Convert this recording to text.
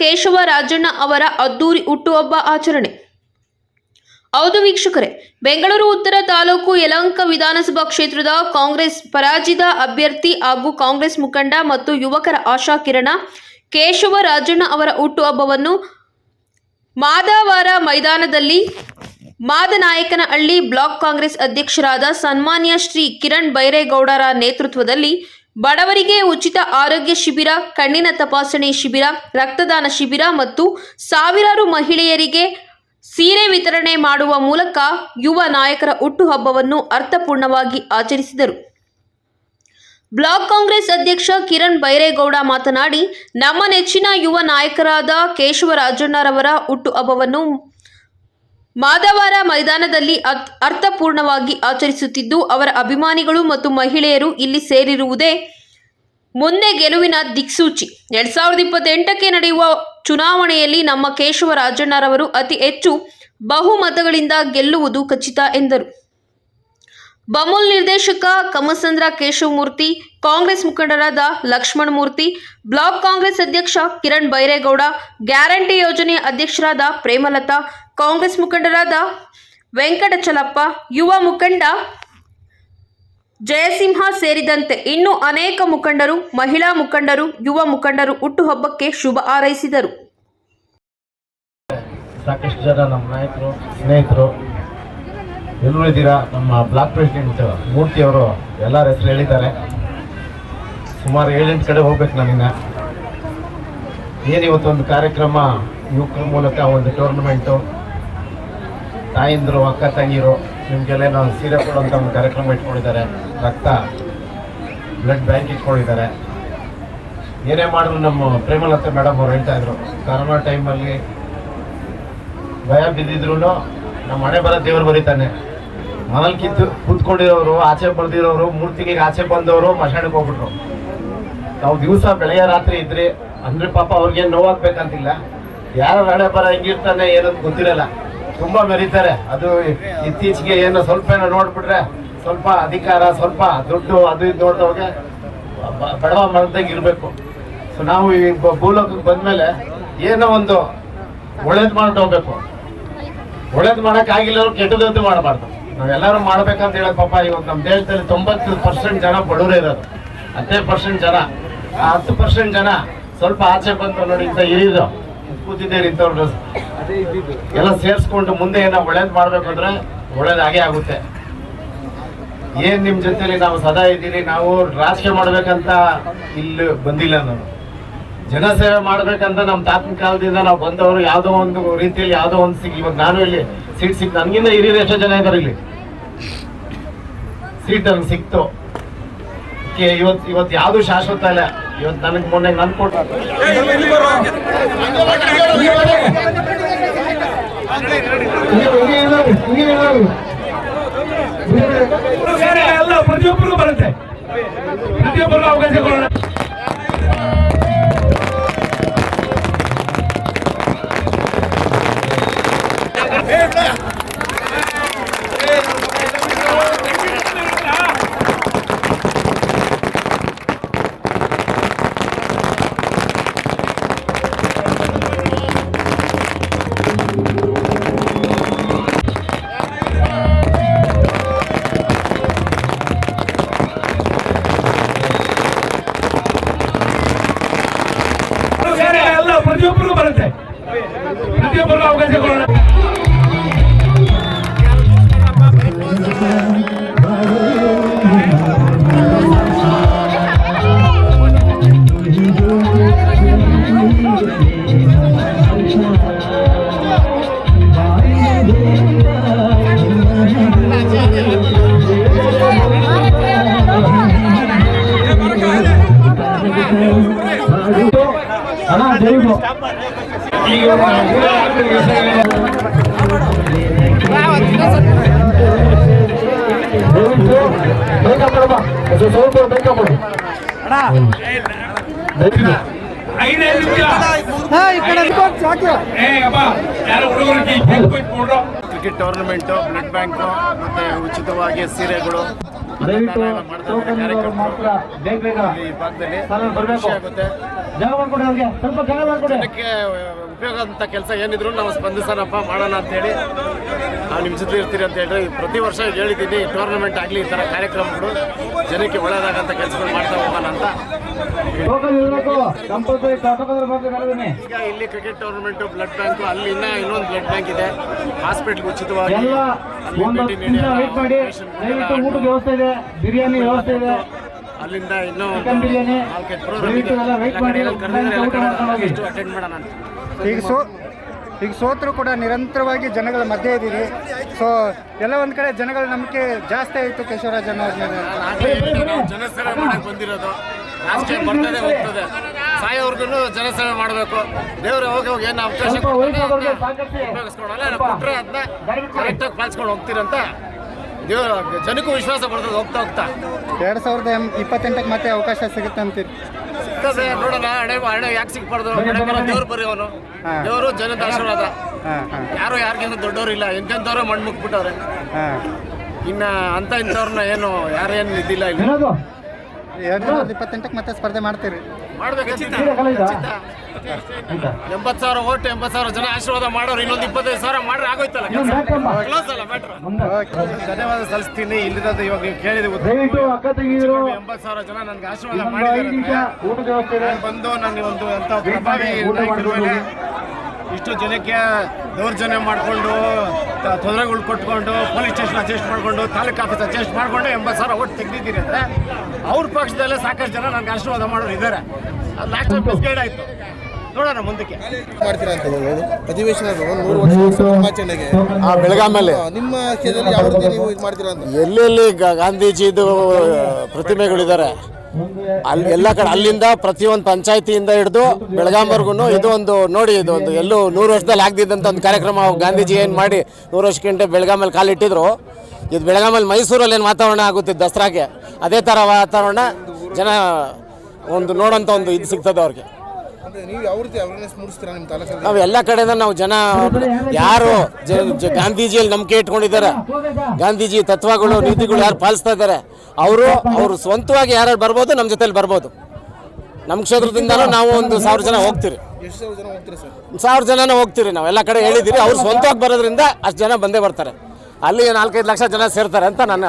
ಕೇಶವ ರಾಜಣ್ಣ ಅವರ ಅದ್ದೂರಿ ಹುಟ್ಟುಹಬ್ಬ ಆಚರಣೆ. ಹೌದು ವೀಕ್ಷಕರೇ, ಬೆಂಗಳೂರು ಉತ್ತರ ತಾಲೂಕು ಯಲಹಂಕ ವಿಧಾನಸಭಾ ಕ್ಷೇತ್ರದ ಕಾಂಗ್ರೆಸ್ ಪರಾಜಿತ ಅಭ್ಯರ್ಥಿ ಹಾಗೂ ಕಾಂಗ್ರೆಸ್ ಮುಖಂಡ ಮತ್ತು ಯುವಕರ ಆಶಾ ಕಿರಣ ಕೇಶವ ರಾಜಣ್ಣ ಅವರ ಹುಟ್ಟುಹಬ್ಬವನ್ನು ಮಾದವಾರ ಮೈದಾನದಲ್ಲಿ ಮಾದನಾಯಕನಹಳ್ಳಿ ಬ್ಲಾಕ್ ಕಾಂಗ್ರೆಸ್ ಅಧ್ಯಕ್ಷರಾದ ಸನ್ಮಾನ್ಯ ಶ್ರೀ ಕಿರಣ್ ಬೈರೇಗೌಡರ ನೇತೃತ್ವದಲ್ಲಿ ಬಡವರಿಗೆ ಉಚಿತ ಆರೋಗ್ಯ ಶಿಬಿರ, ಕಣ್ಣಿನ ತಪಾಸಣೆ ಶಿಬಿರ, ರಕ್ತದಾನ ಶಿಬಿರ ಮತ್ತು ಸಾವಿರಾರು ಮಹಿಳೆಯರಿಗೆ ಸೀರೆ ವಿತರಣೆ ಮಾಡುವ ಮೂಲಕ ಯುವ ನಾಯಕರ ಹುಟ್ಟುಹಬ್ಬವನ್ನು ಅರ್ಥಪೂರ್ಣವಾಗಿ ಆಚರಿಸಿದರು. ಬ್ಲಾಕ್ ಕಾಂಗ್ರೆಸ್ ಅಧ್ಯಕ್ಷ ಕಿರಣ್ ಬೈರೇಗೌಡ ಮಾತನಾಡಿ, ನಮ್ಮ ನೆಚ್ಚಿನ ಯುವ ನಾಯಕರಾದ ಕೇಶವರಾಜಣ್ಣರವರ ಹುಟ್ಟುಹಬ್ಬವನ್ನು ಮಾದವಾರ ಮೈದಾನದಲ್ಲಿ ಅರ್ಥ್- ಅರ್ಥಪೂರ್ಣವಾಗಿ ಆಚರಿಸುತ್ತಿದ್ದು, ಅವರ ಅಭಿಮಾನಿಗಳು ಮತ್ತು ಮಹಿಳೆಯರು ಇಲ್ಲಿ ಸೇರಿರುವುದೇ ಮುಂದೆ ಗೆಲುವಿನ ದಿಕ್ಸೂಚಿ. ಎರಡ್ ಸಾವಿರದ ಇಪ್ಪತ್ತೆಂಟಕ್ಕೆ ನಡೆಯುವ ಚುನಾವಣೆಯಲ್ಲಿ ನಮ್ಮ ಕೇಶವ ರಾಜಣ್ಣರವರು ಅತಿ ಹೆಚ್ಚು ಬಹುಮತಗಳಿಂದ ಗೆಲ್ಲುವುದು ಖಚಿತ ಎಂದರು. ಬಮೂಲ್ ನಿರ್ದೇಶಕ ಕಮಸಂದ್ರ ಕೇಶವಮೂರ್ತಿ, ಕಾಂಗ್ರೆಸ್ ಮುಖಂಡರಾದ ಲಕ್ಷ್ಮಣ್ ಮೂರ್ತಿ ಬ್ಲಾಕ್ ಕಾಂಗ್ರೆಸ್ ಅಧ್ಯಕ್ಷ ಕಿರಣ್ ಬೈರೇಗೌಡ, ಗ್ಯಾರಂಟಿ ಯೋಜನೆ ಅಧ್ಯಕ್ಷರಾದ ಪ್ರೇಮಲತಾ, ಕಾಂಗ್ರೆಸ್ ಮುಖಂಡರಾದ ವೆಂಕಟಚಲಪ್ಪ, ಯುವ ಮುಖಂಡ ಜಯಸಿಂಹ ಸೇರಿದಂತೆ ಇನ್ನೂ ಅನೇಕ ಮುಖಂಡರು, ಮಹಿಳಾ ಮುಖಂಡರು, ಯುವ ಮುಖಂಡರು ಹುಟ್ಟುಹಬ್ಬಕ್ಕೆ ಶುಭ ಹಾರೈಸಿದರು. ಸಾಕಷ್ಟು ಜನ ನಮ್ಮ ನಾಯಕರು, ಸ್ನೇಹಿತರು ಎಲ್ಲರೂ ಇದ್ದೀರಾ? ನಮ್ಮ ಬ್ಲಾಕ್ ಪ್ರೆಸಿಡೆಂಟ್ ಮೂರ್ತಿಯವರು ಎಲ್ಲರ ಹೆಸರು ಹೇಳಿದ್ದಾರೆ. ಸುಮಾರು ಏಳೆಂಟು ಕಡೆ ಹೋಗ್ಬೇಕು ನಾನಿನ್ನ ಏನಿವತ್ತೊಂದು ಕಾರ್ಯಕ್ರಮ? ಯುವಕರ ಮೂಲಕ ಒಂದು ಟೂರ್ನಮೆಂಟು ತಾಯಿಂದರು, ಅಕ್ಕ ತಂಗಿರು, ನಿಮಗೆಲ್ಲ ನಾವು ಸೀರೆ ಕೊಡುವಂಥ ಒಂದು ಕಾರ್ಯಕ್ರಮ ಇಟ್ಕೊಂಡಿದ್ದಾರೆ. ರಕ್ತ ಬ್ಲಡ್ ಬ್ಯಾಂಕ್ ಇಟ್ಕೊಂಡಿದ್ದಾರೆ. ಏನೇ ಮಾಡಿದ್ರು ನಮ್ಮ ಪ್ರೇಮಲತಾ ಮೇಡಮ್ ಅವ್ರು ಹೇಳ್ತಾ ಇದ್ರು. ಕರೋನಾ ಟೈಮಲ್ಲಿ ಭಯ ಬಿದ್ದಿದ್ರು ನಮ್ಮ ಮನೆ ಬರೋ ದೇವರು ಬರೀತಾನೆ. ಮನೇಲಿ ಕಿತ್ತು ಕೂತ್ಕೊಂಡಿರೋರು, ಆಚೆ ಬರ್ದಿರೋರು ಮೂರ್ತಿಗೆ ಆಚೆ ಬಂದವರು ಮಶಾಣಕ್ಕೆ ಹೋಗ್ಬಿಟ್ರು. ನಾವು ದಿವಸ ಬೆಳೆಯ ರಾತ್ರಿ ಇದ್ರಿ, ಅಂದ್ರೆ ಪಾಪ ಅವ್ರಿಗೆ ನೋವಾಗ್ಬೇಕಂತಿಲ್ಲ. ಯಾರ ಹಣೆ ಬರ ಹೆಂಗಿರ್ತಾನೆ ಏನಂತ ಗೊತ್ತಿರಲ್ಲ. ತುಂಬಾ ಮೆರೀತಾರೆ. ಅದು ಇತ್ತೀಚೆಗೆ ಏನೋ ಸ್ವಲ್ಪ ಏನೋ ನೋಡ್ಬಿಟ್ರೆ ಸ್ವಲ್ಪ ಅಧಿಕಾರ, ಸ್ವಲ್ಪ ದುಡ್ಡು, ಅದು ಇದು ನೋಡಿದವಾಗ ಬಡವ ಮಾಡ್ದಂಗೆ ಇರಬೇಕು. ಸೊ ನಾವು ಈ ಭೂಲೋಕಕ್ಕೆ ಬಂದ್ಮೇಲೆ ಏನೋ ಒಂದು ಒಳ್ಳೇದು ಮಾಡ್ತಾ ಹೋಗ್ಬೇಕು. ಒಳ್ಳೇದು ಮಾಡೋಕ್ಕಾಗಿಲ್ಲ ಕೆಟ್ಟದಂತೂ ಮಾಡಬಾರ್ದು. ನಾವೆಲ್ಲರೂ ಮಾಡ್ಬೇಕಂತ ಹೇಳಕ್ ಪಾಪ ಇವತ್ತು ನಮ್ಮ ದೇಶದಲ್ಲಿ ತೊಂಬತ್ತು ಪರ್ಸೆಂಟ್ ಜನ ಬಡವರೇ ಇರೋದು. ಹತ್ತೇ ಪರ್ಸೆಂಟ್ ಜನ. ಆ ಹತ್ತು ಪರ್ಸೆಂಟ್ ಜನ ಸ್ವಲ್ಪ ಆಚೆ ಬಂತು ನೋಡಿ, ಇಂಥ ಹಿರಿದು ಕೂತಿದ್ದೀರಿ ಇಂಥವ್ರು. ಎಲ್ಲ ಸೇರಿಸ್ಕೊಂಡು ಮುಂದೆ ಏನೋ ಒಳ್ಳೇದು ಮಾಡ್ಬೇಕಂದ್ರೆ ಅಂದ್ರೆ ಹಾಗೆ ಆಗುತ್ತೆ. ಏನ್ ನಿಮ್ಮ ಜೊತೆಲಿ ನಾವು ಸದಾ ಇದ್ದೀರಿ? ನಾವು ರಾಜಕೀಯ ಮಾಡ್ಬೇಕಂತ ಇಲ್ಲಿ ಬಂದಿಲ್ಲ ನಾನು. ಜನಸೇವೆ ಮಾಡ್ಬೇಕಂತ ನಮ್ಮ ತಾತನ ಕಾಲದಿಂದ ನಾವು ಬಂದವರು ಯಾವುದೋ ಒಂದು ರೀತಿಯಲ್ಲಿ ಯಾವುದೋ ಒಂದು ಸಿಗ್ ಇವಾಗ ನಾನು ಇಲ್ಲಿ ಸೀಟ್ ಸಿಕ್ ನನ್ಗಿಂತ ಹಿರಿಯರು ಎಷ್ಟೋ ಜನ ಇದ್ದಾರೆ ಇಲ್ಲಿ. ಸೀಟ್ ನನ್ಗೆ ಸಿಕ್ತು. ಇವತ್ತು ಇವತ್ತು ಯಾವ್ದು ಶಾಶ್ವತ ಇಲ್ಲ. ಇವತ್ತು ನನಗೆ ಮೊನ್ನೆ ನನ್ ಕೊಟ್ಟು ಬೇರೆ ಎಲ್ಲ ಪ್ರತಿಯೊಬ್ಬರಿಗೂ ಬರುತ್ತೆ. ಪ್ರತಿಯೊಬ್ಬರಿಗೂ ಅವಕಾಶ ಕೊಡೋಣ. ಎಲ್ಲ ಪ್ರತಿಯೊಬ್ಬರಿಗೂ ಬರುತ್ತೆ ಪ್ರತಿಯೊಬ್ಬರಿಗೂ ಅವಕಾಶ ಕೊಡೋಣ ಹಣ ದಯವು ದಯವಿಟ್ಟು ಸ್ವಲ್ಪ ದಯವಿಟ್ಟು ಕೊಡ್ರು ಕ್ರಿಕೆಟ್ ಟೂರ್ನಮೆಂಟು ಬ್ಲಡ್ ಬ್ಯಾಂಕು ಮತ್ತೆ ಉಚಿತವಾಗಿ ಸೀರೆಗಳು. ಈ ಭಾಗದಲ್ಲಿ. ಖುಷಿ ಆಗುತ್ತೆ. ಜಾಗ ಮಾಡ್ಕೊಡಿ ಅವ್ರಿಗೆ. ಸ್ವಲ್ಪ ಜಾಗ ಮಾಡ್ಕೊಡಿ ಅದಕ್ಕೆ ಉಪಯೋಗ ಅಂತ ಕೆಲಸ ಏನಿದ್ರು ನಾವು ಸ್ಪಂದಿಸೋಣಪ್ಪ ಮಾಡೋಣ ಅಂತೇಳಿ ನಾವು ನಿಮ್ಮ ಜೊತೆ ಇರ್ತೀರಿ ಅಂತ ಹೇಳಿ ಪ್ರತಿ ವರ್ಷ ಹೇಳಿದ್ದೀನಿ ಟೂರ್ನಮೆಂಟ್ ಆಗಲಿ ಈ ಥರ ಕಾರ್ಯಕ್ರಮಗಳು ಜನಕ್ಕೆ ಒಳ್ಳೆಯದಾಗಂತ ಕೆಲಸಗಳು ಮಾಡ್ತಾ ಹೋಗೋಣ ಅಂತ. ಈಗ ಇಲ್ಲಿ ಕ್ರಿಕೆಟ್ ಟೂರ್ನಮೆಂಟು ಬ್ಲಡ್ ಬ್ಯಾಂಕು ಅಲ್ಲಿ ಇನ್ನೂ ಇನ್ನೊಂದು ಬ್ಲಡ್ ಬ್ಯಾಂಕ್ ಇದೆ. ಹಾಸ್ಪಿಟ್ಲ್ ಉಚಿತವಾಗಿ ಅಲ್ಲಿ ಭೇಟಿ ನೀಡಿ ಊಟದ ವ್ಯವಸ್ಥೆ ಇದೆ. ಬಿರಿಯಾನಿ ವ್ಯವಸ್ಥೆ ಇದೆ. ಅಲ್ಲಿಂದ ಇನ್ನು ನಾಲ್ಕೈದು ಪ್ರೋಗ್ರಾಮ್ ಎಲ್ಲ ಅಟೆಂಡ್ ಮಾಡೋಣ ಅಂತ. ಈಗ ಸೋ ಈಗ ಸೋತರು ಕೂಡ ನಿರಂತರವಾಗಿ ಜನಗಳ ಮಧ್ಯೆ ಇದ್ದೀರಿ. ಸೊ ಎಲ್ಲ ಒಂದ್ ಕಡೆ ಜನಗಳ ನಂಬಿಕೆ ಜಾಸ್ತಿ ಆಯಿತು ಕೇಶವರಾಜ್ ಸಾಯೋರ್ಗು ಜನಸೇವೆ ಮಾಡಕ್ ಬಂದಿರೋದು. ರಾಜಕೀಯ ಬರ್ತದೆ ಹೋಗ್ತದೆ. ಸಾಯೋವರ್ಗು ಜನಸೇವೆ ಮಾಡಬೇಕು. ದೇವ್ರ ಹೋಗಿ ಹೋಗಿ ಏನು ಅವಕಾಶ ಕೊಟ್ಟರೆ ಅದನ್ನ ಕರೆಕ್ಟಾಗಿ ಪಾಲಿಸ್ಕೊಂಡು ಹೋಗ್ತೀರಂತ. ದೇವ್ರ ಜನಕ್ಕೂ ವಿಶ್ವಾಸ ಬರ್ತದೆ ಹೋಗ್ತಾ ಹೋಗ್ತಾ. ಎರಡು ಸಾವಿರದ ಇಪ್ಪತ್ತೆಂಟಕ್ಕೆ ಮತ್ತೆ ಅವಕಾಶ ಸಿಗುತ್ತೆ ಅಂತೀರಿ? ಸಿಗ್ತದೆ ನೋಡೋಣ ಹಣೆ ಹಣೆ ಯಾಕೆ ಸಿಗ್ಬಾರ್ದು? ಹಣೆ ದೇವ್ರು ಬರೀ ಅವನು. ದೇವರು ಜನದ ಆಶೀರ್ವಾದ ಯಾರು ಯಾರಿಗಿಂತ ದೊಡ್ಡವರು ಇಲ್ಲ ಎಂತೆಂಥವ್ರು ಮಣ್ಣು ಮುಗ್ಬಿಟ್ಟವ್ರೆ. ಇನ್ನ ಅಂತ ಇಂಥವ್ರನ್ನ ಏನು ಯಾರೇನು ಇದ್ದಿಲ್ಲ ಇಲ್ಲಿ. ಎರಡ್ ಸಾವಿರದ ಇಪ್ಪತ್ತೆಂಟಕ್ಕೆ ಮತ್ತೆ ಸ್ಪರ್ಧೆ ಮಾಡ್ತೀರಿ. ಎಂಬತ್ತು ಸಾವಿರ ಓಟ್ ಎಂಬತ್ತು ಸಾವಿರ ಜನ ಆಶೀರ್ವಾದ ಮಾಡೋರು ಇನ್ನೊಂದು ಇಪ್ಪತ್ತೈದು ಸಾವಿರ ಮಾಡ್ರೆ ಆಗೋಯ್ತಲ್ಲ ಧನ್ಯವಾದ ಸಲ್ಲಿಸ್ತೀನಿ. ಇಲ್ಲಿರೋದು ಇವಾಗ ನೀವು ಕೇಳಿದ ಎಂಬತ್ತು ಸಾವಿರ ಜನ ನನಗೆ ಆಶೀರ್ವಾದ ನಾನು ಬಂದು ನನಗೆ ಒಂದು ಅಂತ ಪ್ರಭಾವಿ ಇಷ್ಟು ಜನಕ್ಕೆ ದೌರ್ಜನ್ಯ ಮಾಡಿಕೊಂಡು ತೊಂದರೆಗಳು ಕೊಟ್ಕೊಂಡು ಪೊಲೀಸ್ ಸ್ಟೇಷನ್ ಅಡ್ಜಸ್ಟ್ ಮಾಡಿಕೊಂಡು ತಾಲೂಕು ಆಫೀಸ್ ಅಡ್ಜಸ್ಟ್ ಮಾಡಿಕೊಂಡು ಎಂಬತ್ತು ಸಾವಿರ ಓಟ್ ತೆಗೆದಿದ್ದೀರಿ ಅಂದರೆ ಅವ್ರ ಪಕ್ಷದಲ್ಲೇ ಸಾಕಷ್ಟು ಜನ ನನಗೆ ಆಶೀರ್ವಾದ ಮಾಡೋರು ಇದ್ದಾರೆ. ಲಾಸ್ಟ್ ಟೈಮ್ ಮಿಸ್ಗೈಡ್ ಆಯಿತು. ನೋಡೋಣ ಮುಂದಕ್ಕೆ. ಮಾಡ್ತೀರಾ ಅಂತ ಹೇಳಿ. ಅಧಿವೇಶನ ನೂರು ವರ್ಷ ಆ ಬೆಳಗಾಮಲ್ಲಿ ನಿಮ್ಮ ಕ್ಷೇತ್ರದಲ್ಲಿ ಯಾವ ರೀತಿ ನೀವು ಇದು ಮಾಡ್ತೀರಾ ಅಂತ? ಎಲ್ಲೆಲ್ಲಿ ಗ- ಗಾಂಧೀಜಿದು ಪ್ರತಿಮೆಗಳಿದ್ದಾರೆ. ಅಲ್ಲಿ ಎಲ್ಲ ಕಡೆ, ಅಲ್ಲಿಂದ ಪ್ರತಿಯೊಂದು ಪಂಚಾಯತಿಯಿಂದ ಹಿಡಿದು ಬೆಳಗಾಂವರೆಗೂ ಇದು ಒಂದು, ನೋಡಿ ಇದು ಒಂದು ಎಲ್ಲೂ ನೂರು ವರ್ಷದಲ್ಲಿ ಆಗದಿದ್ದಂಥ ಒಂದು ಕಾರ್ಯಕ್ರಮ ಗಾಂಧೀಜಿ ಏನು ಮಾಡಿ ನೂರು ವರ್ಷಕ್ಕಿಂತ ಬೆಳಗಾಮಲ್ಲಿ ಕಾಲಿಟ್ಟಿದ್ರು ಇದು ಬೆಳಗಾಮಲ್ಲಿ ಮೈಸೂರಲ್ಲಿ ಏನು ವಾತಾವರಣ ಆಗುತ್ತೆ ದಸರಾಗೆ ಅದೇ ಥರ ವಾತಾವರಣ ಜನ ಒಂದು ನೋಡೋಂಥ ಒಂದು ಇದು ಸಿಗ್ತದೆ ಅವ್ರಿಗೆ. ನೀವು ಯಾವ ರೀತಿ ಅವೇರ್ನೆಸ್ ಮೂಡಿಸ್ತೀರಾ ನಿಮ್ಮ ತಾಲೂಕಲ್ಲಿ? ನಾವು ಎಲ್ಲ ಕಡೆಯಿಂದ ನಾವು ಜನ ಯಾರು ಜ- ಜ- ಗಾಂಧೀಜಿಯಲ್ಲಿ ನಂಬಿಕೆ ಇಟ್ಕೊಂಡಿದ್ದಾರೆ. ಗಾಂಧೀಜಿ ತತ್ವಗಳು ನೀತಿಗಳು ಯಾರು ಪಾಲಿಸ್ತಾ ಇದ್ದಾರೆ? ಅವರು ಅವರು ಸ್ವಂತವಾಗಿ ಯಾರು ಬರ್ಬೋದು ನಮ್ಮ ಜೊತೆಲಿ ಬರ್ಬೋದು. ನಮ್ಮ ಕ್ಷೇತ್ರದಿಂದನೂ ನಾವು ಒಂದು ಸಾವಿರ ಜನ ಹೋಗ್ತೀರಿ. ಎಷ್ಟು ಸಾವಿರ ಜನ ಹೋಗ್ತೀರಾ ಸರ್? ಸಾವಿರ ಜನನೇ ಹೋಗ್ತೀರಿ ನಾವು ಎಲ್ಲ ಕಡೆ ಹೇಳಿದ್ದೀರಿ. ಅವ್ರು ಸ್ವಂತವಾಗಿ ಬರೋದ್ರಿಂದ ಅಷ್ಟು ಜನ ಬಂದೇ ಬರ್ತಾರೆ. ಅಲ್ಲಿ ನಾಲ್ಕೈದು ಲಕ್ಷ ಜನ ಸೇರ್ತಾರೆ ಅಂತ ನನ್ನ